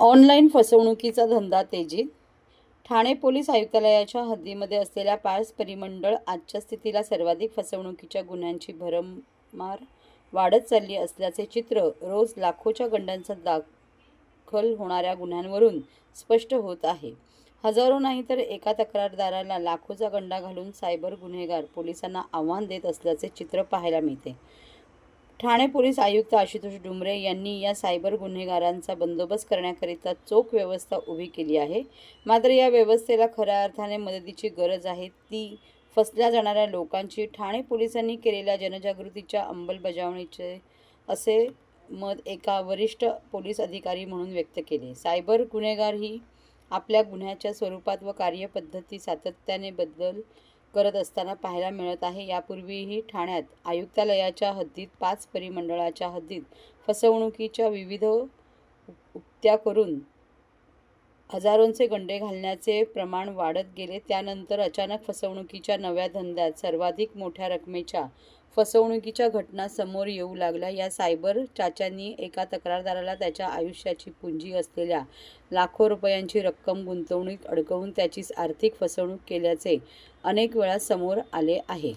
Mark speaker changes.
Speaker 1: Online फसवणुकीचा धंदा तेजीत. ठाणे पोलीस आयुक्तालयाच्या हद्दीमध्ये असलेल्या पाच परिमंडळ आजच्या स्थितीला सर्वाधिक फसवणुकीच्या गुन्ह्यांची भरमार वाढत चालली असल्याचे चित्र रोज लाखोच्या गंड्यांचा दाखल होणाऱ्या गुन्ह्यांवरून स्पष्ट होत आहे. हजारो नाही तर एका तक्रारदाराला लाखोचा गंडा घालून सायबर गुन्हेगार पोलिसांना आव्हान देत असल्याचे चित्र पाहायला मिळते. ठाणे पोलीस आयुक्त आशुतोष डुमरे यांनी या सायबर गुन्हेगारांचा बंदोबस्त करण्याकरिता चोख व्यवस्था उभी केली आहे. मात्र या व्यवस्थेला खऱ्या अर्थाने मदतीची गरज आहे. ती फसल्या जाणाऱ्या लोकांची ठाणे पोलिसांनी केलेल्या जनजागृतीच्या अंमलबजावणीचे असे मत एका वरिष्ठ पोलीस अधिकारी म्हणून व्यक्त केले. सायबर गुन्हेगार ही आपल्या गुन्ह्याच्या स्वरूपात व कार्यपद्धती सातत्याने बदल करत असताना पाहायला मिळत आहे. यापूर्वीही ठाण्यात आयुक्तालयाच्या हद्दीत पाच परिमंडळाच्या हद्दीत फसवणुकीच्या विविध उक्त्या करून हजारोंचे गंडे घालण्याचे प्रमाण वाढत गेले. त्यानंतर अचानक फसवणुकीच्या नव्या धंद्यात सर्वाधिक मोठ्या रकमेच्या फसवणुकीच्या घटना समोर येऊ लागल्या. या सायबर चाच्यांनी एका तक्रारदाराला त्याच्या आयुष्याची पुंजी असलेल्या लाखो रुपयांची रक्कम गुंतवणूक अडकवून त्याची आर्थिक फसवणूक केल्याचे अनेक वेळा समोर आले आहे.